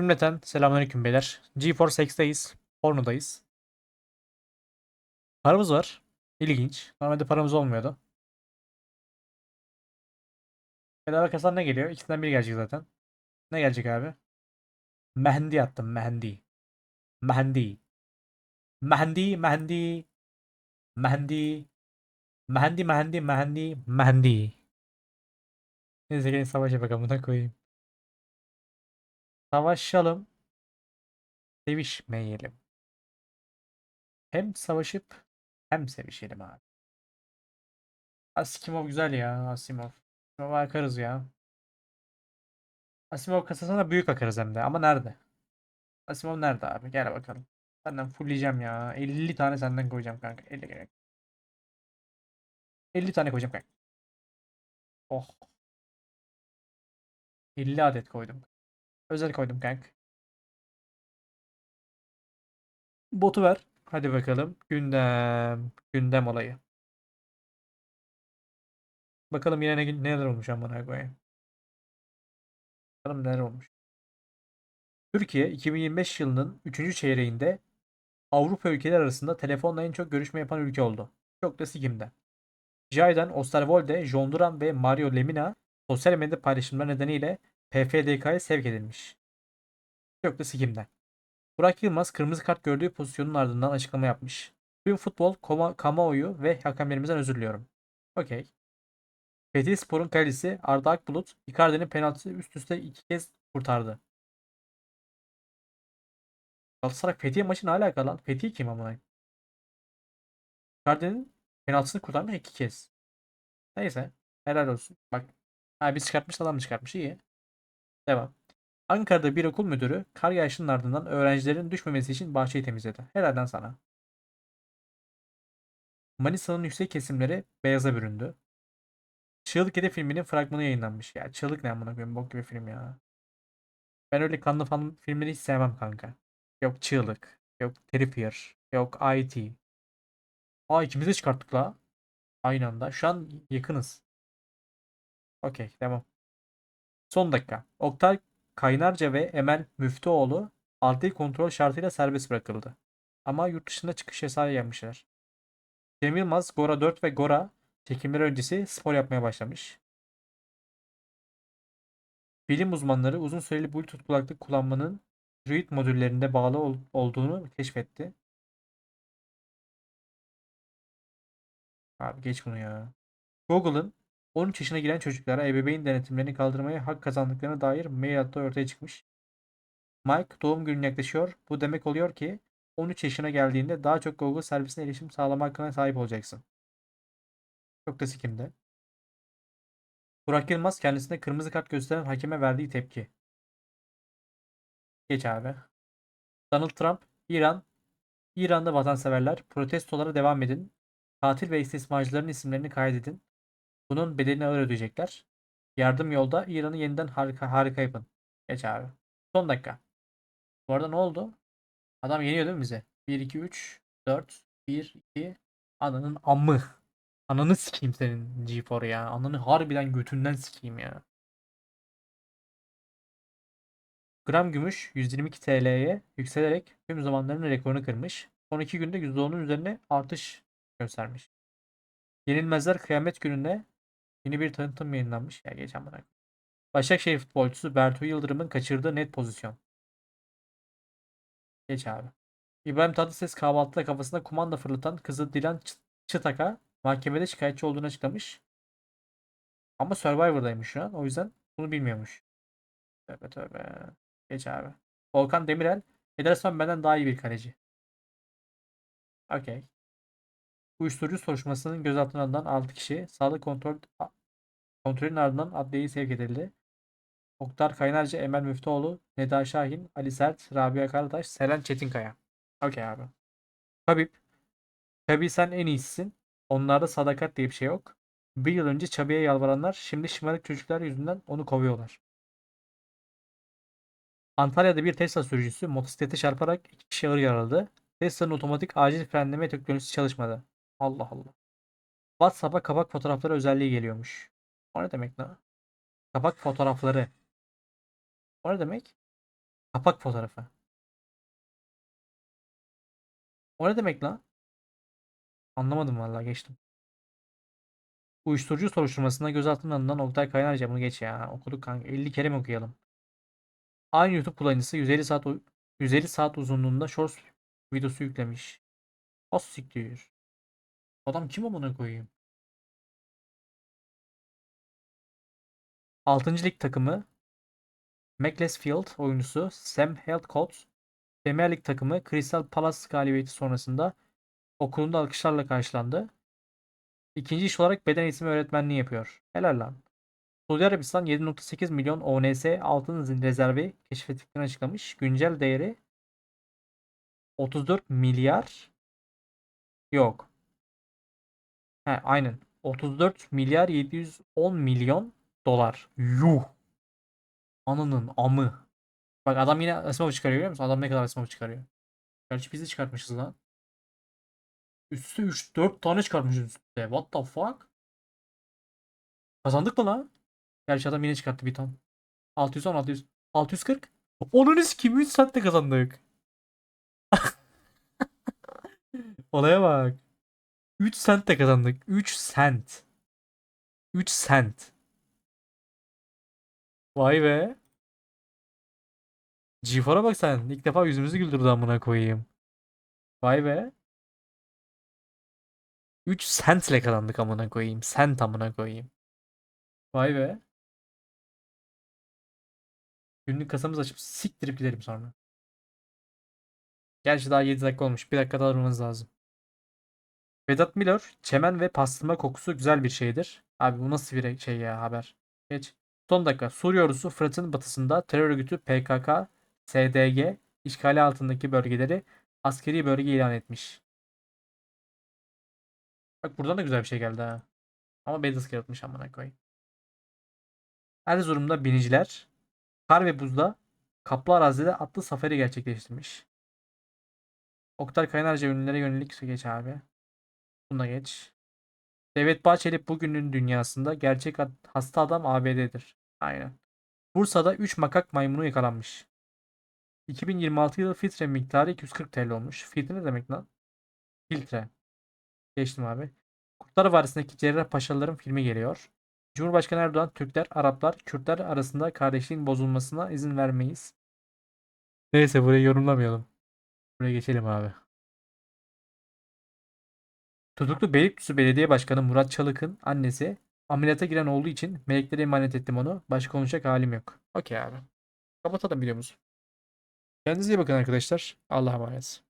Cümleten selamünaleyküm beyler. GeForce X'teyiz. Porno'dayız. Paramız var. İlginç. Normalde paramız olmuyordu. Bedava kasan ne geliyor? İkisinden biri gelecek zaten. Ne gelecek abi? Mehendi attım. Mehendi. Mehendi. Mehendi. Mehendi. Mehendi. Mehendi. Mehendi. Mehendi. Mehendi. Neyse gelin savaşa bakalım. Buna koyayım. Savaşalım. Sevişmeyelim. Hem savaşıp hem sevişelim abi. Asimov güzel ya Asimov. Asimov akarız ya. Asimov kasasına büyük akarız hem de ama nerede? Asimov nerede abi? Gel bakalım. Senden fullleyeceğim ya. 50 tane senden koyacağım kanka. 50 gerek. 50 tane koyacağım kanka. Oh. 50 adet koydum. Özel koydum kanka. Botu ver. Hadi bakalım. Gündem. Gündem olayı. Bakalım yine ne, neler olmuş amına koyayım. Bakalım neler olmuş. Türkiye 2025 yılının 3. çeyreğinde Avrupa ülkeleri arasında telefonla en çok görüşme yapan ülke oldu. Çok da sikimde. Jayden, Osterwolde, John Duran ve Mario Lemina sosyal medya paylaşımları nedeniyle PFDK'ya sevk edilmiş. Çok da sikimde. Burak Yılmaz kırmızı kart gördüğü pozisyonun ardından açıklama yapmış. Tüm futbol, koma, kamuoyu ve hakemlerimizden özür diliyorum. Okey. Fethiye Spor'un kalecisi Arda Akbulut, Icardi'nin penaltısı üst üste iki kez kurtardı. Galatasaray Fethiye maçı ne alaka lan? Fethiye kim amına? Icardi'nin penaltısını kurtarmış iki kez. Neyse. Helal olsun. Bak. Ha biz çıkartmış adam çıkartmış. iyi. Devam. Ankara'da bir okul müdürü kar yağışının ardından öğrencilerin düşmemesi için bahçeyi temizledi. Helalden sana. Manisa'nın yüksek kesimleri beyaza büründü. Çığlık Kedi filminin fragmanı yayınlanmış. Ya çığlık ne amına koyayım bok gibi film ya. Ben öyle kanlı falan filmleri hiç sevmem kanka. Yok çığlık. Yok Terrifier. Yok IT. Aa ikimiz de çıkarttık la. Aynı anda. Şu an yakınız. Okey devam. Son dakika. Oktay Kaynarca ve Emel Müftüoğlu adli kontrol şartıyla serbest bırakıldı. Ama yurt dışında çıkış yasağı yemişler. Cem Yılmaz, Gora 4 ve Gora çekimler öncesi spor yapmaya başlamış. Bilim uzmanları uzun süreli Bluetooth kulaklık kullanmanın Android modüllerinde bağlı ol- olduğunu keşfetti. Abi geç bunu ya. Google'ın 13 yaşına giren çocuklara ebeveyn denetimlerini kaldırmaya hak kazandıklarına dair mail attığı ortaya çıkmış. Mike doğum günün yaklaşıyor. Bu demek oluyor ki 13 yaşına geldiğinde daha çok Google servisine erişim sağlama hakkına sahip olacaksın. Çok da sikimde. Burak Yılmaz kendisine kırmızı kart gösteren hakeme verdiği tepki. Geç abi. Donald Trump, İran, İran'da vatanseverler protestolara devam edin. Katil ve istismarcıların isimlerini kaydedin. Bunun bedelini ağır ödeyecekler. Yardım yolda İran'ı yeniden harika, harika yapın. Geç abi. Son dakika. Bu arada ne oldu? Adam yeniyor değil mi bize? 1, 2, 3, 4, 1, 2. Ananın amı. Ananı sikeyim senin G4 ya. Ananı harbiden götünden sikeyim ya. Gram gümüş 122 TL'ye yükselerek tüm zamanların rekorunu kırmış. Son iki günde %10'un üzerine artış göstermiş. Yenilmezler kıyamet gününde yeni bir tanıtım yayınlanmış. Ya geçen bana. Başakşehir futbolcusu Bertu Yıldırım'ın kaçırdığı net pozisyon. Geç abi. İbrahim Tatlıses kahvaltıda kafasına kumanda fırlatan kızı Dilan Çı- Çıtak'a mahkemede şikayetçi olduğunu açıklamış. Ama Survivor'daymış şu an. O yüzden bunu bilmiyormuş. Tövbe tövbe. Geç abi. Volkan Demirel. Ederson benden daha iyi bir kaleci. Okey. Uyuşturucu soruşturmasının gözaltına alınan 6 kişi sağlık kontrol kontrolün ardından adliyeye sevk edildi. Oktar Kaynarca, Emel Müftüoğlu, Neda Şahin, Ali Sert, Rabia Karataş, Selen Çetinkaya. Okey abi. Habib. Tabii sen en iyisisin. Onlarda sadakat diye bir şey yok. Bir yıl önce Çabi'ye yalvaranlar şimdi şımarık çocuklar yüzünden onu kovuyorlar. Antalya'da bir Tesla sürücüsü motosiklete çarparak iki kişi ağır yaraladı. Tesla'nın otomatik acil frenleme teknolojisi çalışmadı. Allah Allah. WhatsApp'a kapak fotoğrafları özelliği geliyormuş. O ne demek lan? Kapak fotoğrafları. O ne demek? Kapak fotoğrafı. O ne demek lan? Anlamadım vallahi geçtim. Uyuşturucu soruşturmasında gözaltına alınan Oktay Kaynarca bunu geç ya. Okuduk kanka. 50 kere mi okuyalım? Aynı YouTube kullanıcısı 150 saat u- 150 saat uzunluğunda shorts videosu yüklemiş. Az siktir. Adam kim amına koyayım? 6. lig takımı Macclesfield oyuncusu Sam Heathcote Premier Lig takımı Crystal Palace galibiyeti sonrasında okulunda alkışlarla karşılandı. İkinci iş olarak beden eğitimi öğretmenliği yapıyor. Helal lan. Suudi Arabistan 7.8 milyon ONS altın rezervi keşfettiklerini açıklamış. Güncel değeri 34 milyar yok. He, aynen. 34 milyar 710 milyon dolar. Yuh. Ananın amı. Bak adam yine Asimov çıkarıyor biliyor musun? Adam ne kadar Asimov çıkarıyor. Gerçi biz de çıkartmışız lan. Üstü 3 4 tane çıkartmışız üstte. What the fuck? Kazandık mı lan? Gerçi adam yine çıkarttı bir ton. 610 600 640. Onun kim 3 saatte kazandık. Olaya bak. 3 sent de kazandık. 3 sent. 3 sent. Vay be. GeForce'a bak sen. İlk defa yüzümüzü güldürdü amına koyayım. Vay be. 3 sentle kazandık amına koyayım. Sent amına koyayım. Vay be. Günlük kasamızı açıp siktirip gidelim sonra. Gerçi daha 7 dakika olmuş. 1 dakika daha durmanız lazım. Vedat Milor, çemen ve pastırma kokusu güzel bir şeydir. Abi bu nasıl bir şey ya haber? Geç. Son dakika. Suriye ordusu Fırat'ın batısında terör örgütü PKK, SDG işgali altındaki bölgeleri askeri bölge ilan etmiş. Bak buradan da güzel bir şey geldi ha. Ama Beyaz yaratmış amına koyayım. Erzurum'da biniciler kar ve buzda kaplı arazide atlı safari gerçekleştirmiş. Oktay Kaynarca ünlülere yönelik geç abi. Buna geç. Devlet Bahçeli bugünün dünyasında gerçek hasta adam ABD'dir. Aynen. Bursa'da 3 makak maymunu yakalanmış. 2026 yılı filtre miktarı 240 TL olmuş. Filtre ne demek lan? Filtre. Geçtim abi. Kurtlar Vadisi'ndeki Cerrahpaşalıların filmi geliyor. Cumhurbaşkanı Erdoğan, Türkler, Araplar, Kürtler arasında kardeşliğin bozulmasına izin vermeyiz. Neyse burayı yorumlamayalım. Buraya geçelim abi. Tutuklu Beylikdüzü Belediye Başkanı Murat Çalık'ın annesi ameliyata giren olduğu için meleklere emanet ettim onu. Başka konuşacak halim yok. Okey abi. Kapatalım videomuzu. Kendinize iyi bakın arkadaşlar. Allah'a emanet.